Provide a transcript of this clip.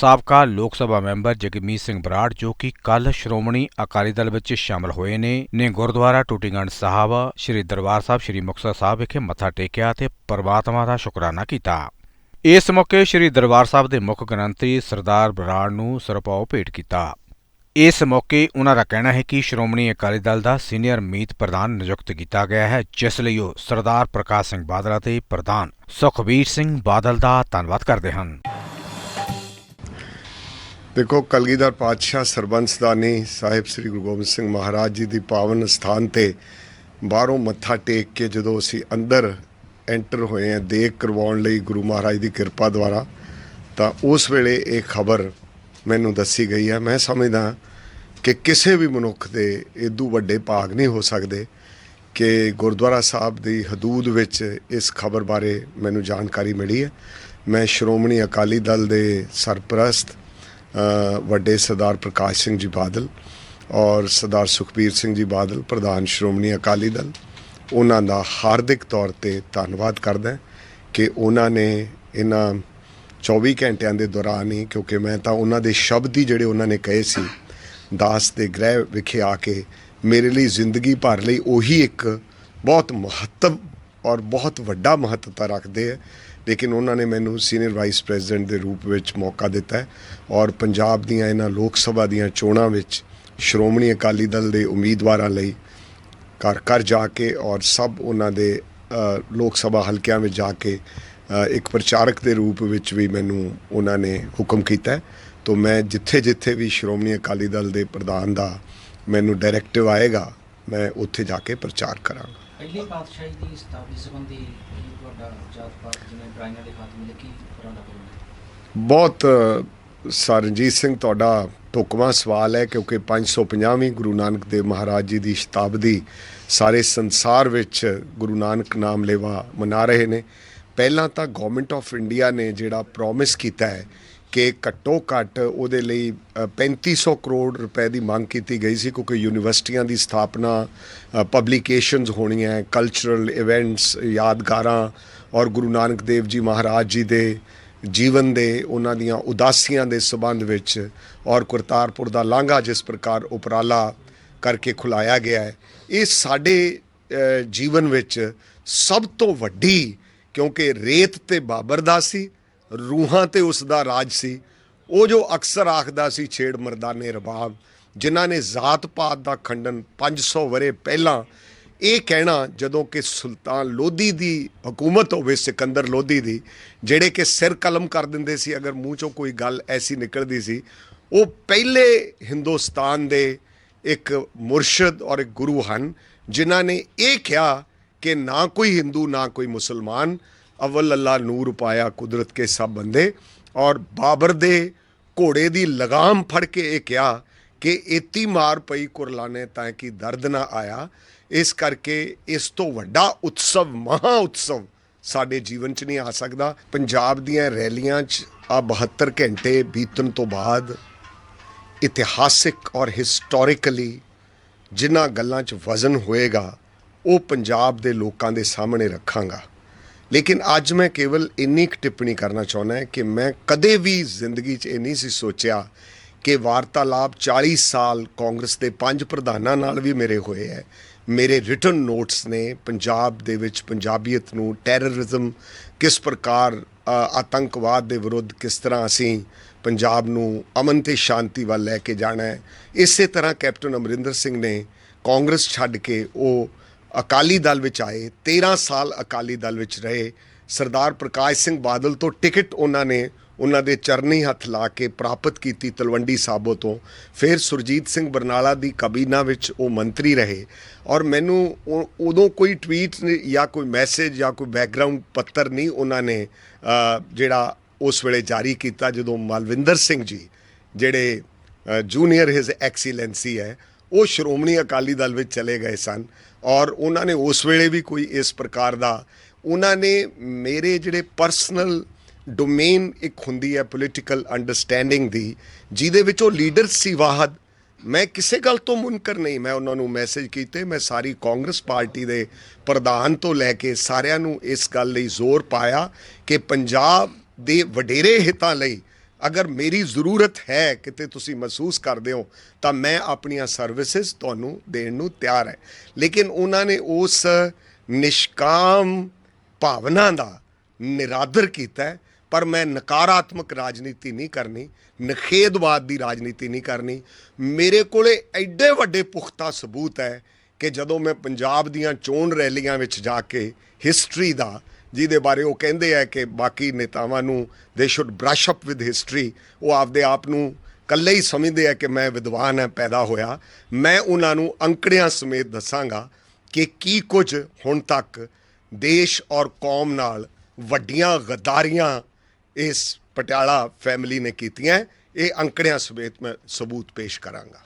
ਸਾਬਕਾ ਲੋਕ ਸਭਾ ਮੈਂਬਰ ਜਗਮੀਤ ਸਿੰਘ ਬਰਾੜ, ਜੋ ਕਿ ਕੱਲ ਸ਼੍ਰੋਮਣੀ ਅਕਾਲੀ ਦਲ ਵਿੱਚ ਸ਼ਾਮਲ ਹੋਏ ਨੇ ਨੇ ਗੁਰਦੁਆਰਾ ਟੂਟੀਗੰਡ ਸਾਹਿਬ, ਸ੍ਰੀ ਦਰਬਾਰ ਸਾਹਿਬ, ਸ੍ਰੀ ਮੁਕਤਸਰ ਸਾਹਿਬ ਵਿਖੇ ਮੱਥਾ ਟੇਕਿਆ ਤੇ ਪਰਮਾਤਮਾ ਦਾ ਸ਼ੁਕਰਾਨਾ ਕੀਤਾ। ਇਸ ਮੌਕੇ ਸ੍ਰੀ ਦਰਬਾਰ ਸਾਹਿਬ ਦੇ ਮੁੱਖ ਗ੍ਰੰਥੀ ਸਰਦਾਰ ਬਰਾੜ ਨੂੰ ਸਰਪਾਉ ਭੇਟ ਕੀਤਾ। ਇਸ ਮੌਕੇ ਉਹਨਾਂ ਦਾ ਕਹਿਣਾ ਹੈ ਕਿ ਸ਼੍ਰੋਮਣੀ ਅਕਾਲੀ ਦਲ ਦਾ ਸੀਨੀਅਰ ਮੀਤ ਪ੍ਰਧਾਨ ਨਿਯੁਕਤ ਕੀਤਾ ਗਿਆ ਹੈ, ਜਿਸ ਲਈ ਉਹ ਸਰਦਾਰ ਪ੍ਰਕਾਸ਼ ਸਿੰਘ ਬਾਦਲ ਅਤੇ ਪ੍ਰਧਾਨ ਸੁਖਬੀਰ ਸਿੰਘ ਬਾਦਲ ਦਾ ਧੰਨਵਾਦ ਕਰਦੇ ਹਨ। ਦੇਖੋ, ਕਲਗੀਧਰ ਪਾਤਸ਼ਾਹ ਸਰਬੰਸਦਾਨੀ ਸਾਹਿਬ ਸ੍ਰੀ ਗੁਰੂ ਗੋਬਿੰਦ ਸਿੰਘ ਮਹਾਰਾਜ ਜੀ ਦੀ ਪਾਵਨ ਸਥਾਨ ਤੇ ਬਾਹਰੋਂ ਮੱਥਾ ਟੇਕ ਕੇ ਜਦੋਂ ਅਸੀਂ ਅੰਦਰ ਐਂਟਰ ਹੋਏ ਹਾਂ, ਦੇਖ ਕਰਵਾਉਣ ਲਈ ਗੁਰੂ ਮਹਾਰਾਜ ਦੀ ਕਿਰਪਾ ਦੁਆਰਾ, ਤਾਂ ਉਸ ਵੇਲੇ ਇਹ ਖਬਰ ਮੈਨੂੰ ਦੱਸੀ ਗਈ ਹੈ। ਮੈਂ ਸਮਝਦਾ ਕਿ ਕਿਸੇ ਵੀ ਮਨੁੱਖ ਦੇ ਇਦੋਂ ਵੱਡੇ ਭਾਗ ਨਹੀਂ ਹੋ ਸਕਦੇ ਕਿ ਗੁਰਦੁਆਰਾ ਸਾਹਿਬ ਦੀ ਹਦੂਦ ਵਿੱਚ ਇਸ ਖਬਰ ਬਾਰੇ ਮੈਨੂੰ ਜਾਣਕਾਰੀ ਮਿਲੀ ਹੈ। ਮੈਂ ਸ਼੍ਰੋਮਣੀ ਅਕਾਲੀ ਦਲ ਦੇ ਸਰਪ੍ਰਸਤ ਵੱਡੇ ਸਰਦਾਰ ਪ੍ਰਕਾਸ਼ ਸਿੰਘ ਜੀ ਬਾਦਲ ਔਰ ਸਰਦਾਰ ਸੁਖਬੀਰ ਸਿੰਘ ਜੀ ਬਾਦਲ, ਪ੍ਰਧਾਨ ਸ਼੍ਰੋਮਣੀ ਅਕਾਲੀ ਦਲ, ਉਹਨਾਂ ਦਾ ਹਾਰਦਿਕ ਤੌਰ ਤੇ ਧੰਨਵਾਦ ਕਰਦਾ ਕਿ ਉਹਨਾਂ ਨੇ ਇਹਨਾਂ 24 ਘੰਟਿਆਂ ਦੇ ਦੌਰਾਨ ਹੀ, ਕਿਉਂਕਿ ਮੈਂ ਤਾਂ ਉਹਨਾਂ ਦੇ ਸ਼ਬਦ ਹੀ ਜਿਹੜੇ ਉਹਨਾਂ ਨੇ ਕਹੇ ਸੀ, ਦਾਸ ਦੇ ਗ੍ਰਹਿ ਵਿਖੇ ਆ ਕੇ ਮੇਰੇ ਲਈ ਜ਼ਿੰਦਗੀ ਭਰ ਲਈ ਉਹੀ ਇੱਕ ਬਹੁਤ ਮਹੱਤਵ ਔਰ ਬਹੁਤ ਵੱਡਾ ਮਹੱਤਤਾ ਰੱਖਦੇ ਹੈ ਲੇਕਿਨ ਉਹਨਾਂ ਨੇ ਮੈਨੂੰ ਸੀਨੀਅਰ ਵਾਈਸ ਪ੍ਰੈਜ਼ੀਡੈਂਟ ਦੇ ਰੂਪ ਵਿੱਚ ਮੌਕਾ ਦਿੱਤਾ ਔਰ ਪੰਜਾਬ ਦੀਆਂ ਇਹਨਾਂ ਲੋਕ ਸਭਾ ਦੀਆਂ ਚੋਣਾਂ ਵਿੱਚ ਸ਼੍ਰੋਮਣੀ ਅਕਾਲੀ ਦਲ ਦੇ ਉਮੀਦਵਾਰਾਂ ਲਈ ਘਰ ਘਰ ਜਾ ਕੇ ਔਰ ਸਭ ਉਹਨਾਂ ਦੇ ਲੋਕ ਸਭਾ ਹਲਕਿਆਂ ਵਿੱਚ ਜਾ ਕੇ ਇੱਕ ਪ੍ਰਚਾਰਕ ਦੇ ਰੂਪ ਵਿੱਚ ਵੀ ਮੈਨੂੰ ਉਹਨਾਂ ਨੇ ਹੁਕਮ ਕੀਤਾ ਹੈ। ਤੋਂ ਮੈਂ ਜਿੱਥੇ ਜਿੱਥੇ ਵੀ ਸ਼੍ਰੋਮਣੀ ਅਕਾਲੀ ਦਲ ਦੇ ਪ੍ਰਧਾਨ ਦਾ ਮੈਨੂੰ ਡਾਇਰੈਕਟਿਵ ਆਏਗਾ, ਮੈਂ ਉੱਥੇ ਜਾ ਕੇ ਪ੍ਰਚਾਰ ਕਰਾਂਗਾ। ਪਹਿਲੀ ਪਾਤਸ਼ਾਹੀ ਦੀ ਸਤਾਬਦੀ ਸੰਬੰਧੀ ਕੀ ਤੁਹਾਡਾ ਜਾਤ ਪਾਤ ਜਿਵੇਂ ਡਰਾਈਆਂ ਦੇ ਖਾਤਮੇ ਲਈ ਕੀ ਉਪਰਾਲਾ ਕਰੋਗੇ ਬਹੁਤ ਅ, ਸਰਨਜੀਤ ਸਿੰਘ ਤੁਹਾਡਾ ਢੁਕਵਾਂ ਸਵਾਲ ਹੈ ਕਿਉਂਕਿ 550ਵੀਂ ਗੁਰੂ ਨਾਨਕ ਦੇਵ ਮਹਾਰਾਜ ਜੀ ਦੀ ਸ਼ਤਾਬਦੀ ਸਾਰੇ ਸੰਸਾਰ ਵਿੱਚ ਗੁਰੂ ਨਾਨਕ ਨਾਮ ਲੇਵਾ ਮਨਾ ਰਹੇ ਨੇ। ਪਹਿਲਾਂ ਤਾਂ ਗਵਰਨਮੈਂਟ ਆਫ ਇੰਡੀਆ ਨੇ ਜਿਹੜਾ ਪ੍ਰੋਮਿਸ ਕੀਤਾ ਹੈ ਕਿ ਘੱਟੋ ਘੱਟ ਉਹਦੇ ਲਈ ਅ, 3500 ਕਰੋੜ ਰੁਪਏ ਦੀ ਮੰਗ ਕੀਤੀ ਗਈ ਸੀ ਕਿਉਂਕਿ ਯੂਨੀਵਰਸਿਟੀਆਂ ਦੀ ਸਥਾਪਨਾ ਪਬਲਿਕੇਸ਼ਨਸ ਹੋਣੀਆਂ ਕਲਚਰਲ ਇਵੈਂਟਸ ਯਾਦਗਾਰਾਂ ਔਰ ਗੁਰੂ ਨਾਨਕ ਦੇਵ ਜੀ ਮਹਾਰਾਜ ਜੀ ਦੇ ਜੀਵਨ ਦੇ ਉਹਨਾਂ ਦੀਆਂ ਉਦਾਸੀਆਂ ਦੇ ਸਬੰਧ ਵਿੱਚ ਔਰ ਕਰਤਾਰਪੁਰ ਦਾ ਲਾਂਘਾ ਜਿਸ ਪ੍ਰਕਾਰ ਉਪਰਾਲਾ ਕਰਕੇ ਖੁਲਾਇਆ ਗਿਆ ਹੈ। ਇਹ ਸਾਡੇ ਜੀਵਨ ਵਿੱਚ ਸਭ ਤੋਂ ਵੱਡੀ ਕਿਉਂਕਿ ਰੇਤ ਤੇ ਬਾਬਰ ਦਾ ਸੀ ਰੂਹਾਂ ਤੇ ਉਸ ਦਾ ਰਾਜ ਸੀ। ਉਹ ਜੋ ਅਕਸਰ ਆਖਦਾ ਸੀ, ਛੇੜ ਮਰਦਾਨੇ ਰਬਾਬ, ਜਿਨ੍ਹਾਂ ਨੇ ਜ਼ਾਤ ਪਾਤ ਦਾ ਖੰਡਨ 500 ਵਰੇ ਪਹਿਲਾਂ ਇਹ ਕਹਿਣਾ, ਜਦੋਂ ਕਿ ਸੁਲਤਾਨ ਲੋਧੀ ਦੀ ਹਕੂਮਤ ਹੋਵੇ, ਸਿਕੰਦਰ ਲੋਧੀ ਦੀ, ਜਿਹੜੇ ਕਿ ਸਿਰ ਕਲਮ ਕਰ ਦਿੰਦੇ ਸੀ, ਅਗਰ ਮੂੰਹ ਚੋਂ ਕੋਈ ਗੱਲ ਐਸੀ ਨਿਕਲਦੀ ਸੀ, ਉਹ ਪਹਿਲੇ ਹਿੰਦੁਸਤਾਨ ਦੇ ਇੱਕ ਮੁਰਸ਼ਿਦ ਔਰ ਇੱਕ ਗੁਰੂ ਹਨ, ਜਿਨ੍ਹਾਂ ਨੇ ਇਹ ਕਿਹਾ ਕਿ ਨਾ ਕੋਈ ਹਿੰਦੂ, ਨਾ ਕੋਈ ਮੁਸਲਮਾਨ ਅਵਲ ਅੱਲਾ ਨੂਰ ਪਾਇਆ ਕੁਦਰਤ ਕੇ ਸਭ ਬੰਦੇ। ਔਰ ਬਾਬਰ ਦੇ ਘੋੜੇ ਦੀ ਲਗਾਮ ਫੜ ਕੇ ਇਹ ਕਿਹਾ ਕਿ ਇਤੀ ਮਾਰ ਪਈ ਕੁਰਲਾਨੇ ਤਾਂ ਕਿ ਦਰਦ ਨਾ ਆਇਆ। ਇਸ ਕਰਕੇ ਇਸ ਤੋਂ ਵੱਡਾ ਉਤਸਵ, ਮਹਾ ਉਤਸਵ ਸਾਡੇ ਜੀਵਨ 'ਚ ਨਹੀਂ ਆ ਸਕਦਾ। ਪੰਜਾਬ ਦੀਆਂ ਰੈਲੀਆਂ 'ਚ ਆ 72 ਘੰਟੇ ਬੀਤਣ ਤੋਂ ਬਾਅਦ ਇਤਿਹਾਸਿਕ ਔਰ ਹਿਸਟੋਰੀਕਲੀ ਜਿਨ੍ਹਾਂ ਗੱਲਾਂ 'ਚ ਵਜ਼ਨ ਹੋਏਗਾ, ਉਹ ਪੰਜਾਬ ਦੇ ਲੋਕਾਂ ਦੇ ਸਾਹਮਣੇ ਰੱਖਾਂਗਾ। ਲੇਕਿਨ ਅੱਜ ਮੈਂ ਕੇਵਲ ਇੰਨੀ ਕੁ ਟਿੱਪਣੀ ਕਰਨਾ ਚਾਹੁੰਦਾ ਹਾਂ ਕਿ ਮੈਂ ਕਦੇ ਵੀ ਜ਼ਿੰਦਗੀ 'ਚ ਇਹ ਨਹੀਂ ਸੀ ਸੋਚਿਆ ਕਿ ਵਾਰਤਾਲਾਪ 40 ਸਾਲ ਕਾਂਗਰਸ ਦੇ ਪੰਜ ਪ੍ਰਧਾਨਾਂ ਨਾਲ ਵੀ ਮੇਰੇ ਹੋਏ ਹੈ। ਮੇਰੇ ਰਿਟਨ ਨੋਟਸ ਨੇ ਪੰਜਾਬ ਦੇ ਵਿੱਚ ਪੰਜਾਬੀਅਤ ਨੂੰ ਟੈਰਰਿਜ਼ਮ ਕਿਸ ਪ੍ਰਕਾਰ ਆਤੰਕਵਾਦ ਦੇ ਵਿਰੁੱਧ ਕਿਸ ਤਰ੍ਹਾਂ ਅਸੀਂ ਪੰਜਾਬ ਨੂੰ ਅਮਨ ਤੇ ਸ਼ਾਂਤੀ ਵੱਲ ਲੈ ਕੇ ਜਾਣਾ ਹੈ। ਇਸੇ ਤਰ੍ਹਾਂ ਕੈਪਟਨ ਅਮਰਿੰਦਰ ਸਿੰਘ ਨੇ ਕਾਂਗਰਸ ਛੱਡ ਕੇ ਉਹ ਅਕਾਲੀ ਦਲ ਵਿੱਚ ਆਏ 13 ਸਾਲ ਅਕਾਲੀ ਦਲ ਵਿੱਚ ਰਹੇ, ਸਰਦਾਰ ਪ੍ਰਕਾਸ਼ ਸਿੰਘ ਬਾਦਲ ਤੋਂ ਟਿਕਟ ਉਹਨਾਂ ਨੇ ਉਹਨਾਂ ਦੇ ਚਰਨੀ ਹੱਥ ਲਾ ਕੇ ਪ੍ਰਾਪਤ ਕੀਤੀ ਤਲਵੰਡੀ ਸਾਬੋ ਤੋਂ। ਫਿਰ ਸੁਰਜੀਤ ਸਿੰਘ ਬਰਨਾਲਾ ਦੀ ਕਬੀਨਾ ਵਿੱਚ ਉਹ ਮੰਤਰੀ ਰਹੇ ਔਰ ਮੈਨੂੰ ਉਦੋਂ ਕੋਈ ਟਵੀਟ ਜਾਂ ਕੋਈ ਮੈਸੇਜ ਜਾਂ ਕੋਈ ਬੈਕਗ੍ਰਾਉਂਡ ਪੱਤਰ ਨਹੀਂ ਉਹਨਾਂ ਨੇ ਜਿਹੜਾ ਉਸ ਵੇਲੇ ਜਾਰੀ ਕੀਤਾ ਜਦੋਂ ਮਲਵਿੰਦਰ ਸਿੰਘ ਜੀ, ਜਿਹੜੇ ਜੂਨੀਅਰ ਹਿਸ ਐਕਸੀਲੈਂਸੀ ਹੈ ਉਹ ਸ਼੍ਰੋਮਣੀ ਅਕਾਲੀ ਦਲ ਵਿੱਚ ਚਲੇ ਗਏ ਸਨ ਔਰ ਉਹਨਾਂ ਨੇ ਉਸ ਵੇਲੇ ਵੀ ਕੋਈ ਇਸ ਪ੍ਰਕਾਰ ਦਾ, ਉਹਨਾਂ ਨੇ ਮੇਰੇ ਜਿਹੜੇ ਪਰਸਨਲ ਡੋਮੇਨ ਇੱਕ ਹੁੰਦੀ ਹੈ ਪੋਲੀਟੀਕਲ ਅੰਡਰਸਟੈਂਡਿੰਗ ਦੀ, ਜਿਹਦੇ ਵਿੱਚ ਉਹ ਲੀਡਰ ਸੀ ਵਾਹਦ, ਮੈਂ ਕਿਸੇ ਗੱਲ ਤੋਂ ਮੁਨਕਰ ਨਹੀਂ, ਮੈਂ ਉਹਨਾਂ ਨੂੰ ਮੈਸੇਜ ਕੀਤੇ, ਮੈਂ ਸਾਰੀ ਕਾਂਗਰਸ ਪਾਰਟੀ ਦੇ ਪ੍ਰਧਾਨ ਤੋਂ ਲੈ ਕੇ ਸਾਰਿਆਂ ਨੂੰ ਇਸ ਗੱਲ ਲਈ ਜ਼ੋਰ ਪਾਇਆ ਕਿ ਪੰਜਾਬ ਦੇ ਵਡੇਰੇ ਹਿੱਤਾਂ ਲਈ ਅਗਰ ਮੇਰੀ ਜ਼ਰੂਰਤ ਹੈ ਕਿਤੇ ਤੁਸੀਂ ਮਹਿਸੂਸ ਕਰਦੇ ਹੋ, ਤਾਂ ਮੈਂ ਆਪਣੀਆਂ ਸਰਵਿਸਿਜ਼ ਤੁਹਾਨੂੰ ਦੇਣ ਨੂੰ ਤਿਆਰ ਹੈ। ਲੇਕਿਨ ਉਹਨਾਂ ਨੇ ਉਸ ਨਿਸ਼ਕਾਮ ਭਾਵਨਾ ਦਾ ਨਿਰਾਦਰ ਕੀਤਾ ਪਰ ਮੈਂ ਨਕਾਰਾਤਮਕ ਰਾਜਨੀਤੀ ਨਹੀਂ ਕਰਨੀ ਨਖੇਦਵਾਦ ਦੀ ਰਾਜਨੀਤੀ ਨਹੀਂ ਕਰਨੀ। ਮੇਰੇ ਕੋਲੇ ਐਡੇ ਵੱਡੇ ਪੁਖਤਾ ਸਬੂਤ ਹੈ ਕਿ ਜਦੋਂ ਮੈਂ ਪੰਜਾਬ ਦੀਆਂ ਚੋਣ ਰੈਲੀਆਂ ਵਿੱਚ ਜਾ ਕੇ ਹਿਸਟਰੀ ਦਾ ਜਿਹਦੇ ਬਾਰੇ ਉਹ ਕਹਿੰਦੇ ਆ ਕਿ ਬਾਕੀ ਨੇਤਾਵਾਂ ਨੂੰ they should brush up with history ਉਹ ਆਪਦੇ ਆਪ ਨੂੰ ਕੱਲੇ ਹੀ ਸਮਝਦੇ ਆ ਕਿ ਮੈਂ ਵਿਦਵਾਨ ਹਾਂ ਪੈਦਾ ਹੋਇਆ। ਮੈਂ ਉਹਨਾਂ ਨੂੰ ਅੰਕੜਿਆਂ ਸਮੇਤ ਦੱਸਾਂਗਾ ਕਿ ਕੀ ਕੁਝ ਹੁਣ ਤੱਕ ਦੇਸ਼ ਔਰ ਕੌਮ ਨਾਲ ਵੱਡੀਆਂ ਗਦਾਰੀਆਂ ਇਸ ਪਟਿਆਲਾ ਫੈਮਿਲੀ ਨੇ ਕੀਤੀਆਂ। ਇਹ ਅੰਕੜਿਆਂ ਸਮੇਤ ਮੈਂ ਸਬੂਤ ਪੇਸ਼ ਕਰਾਂਗਾ।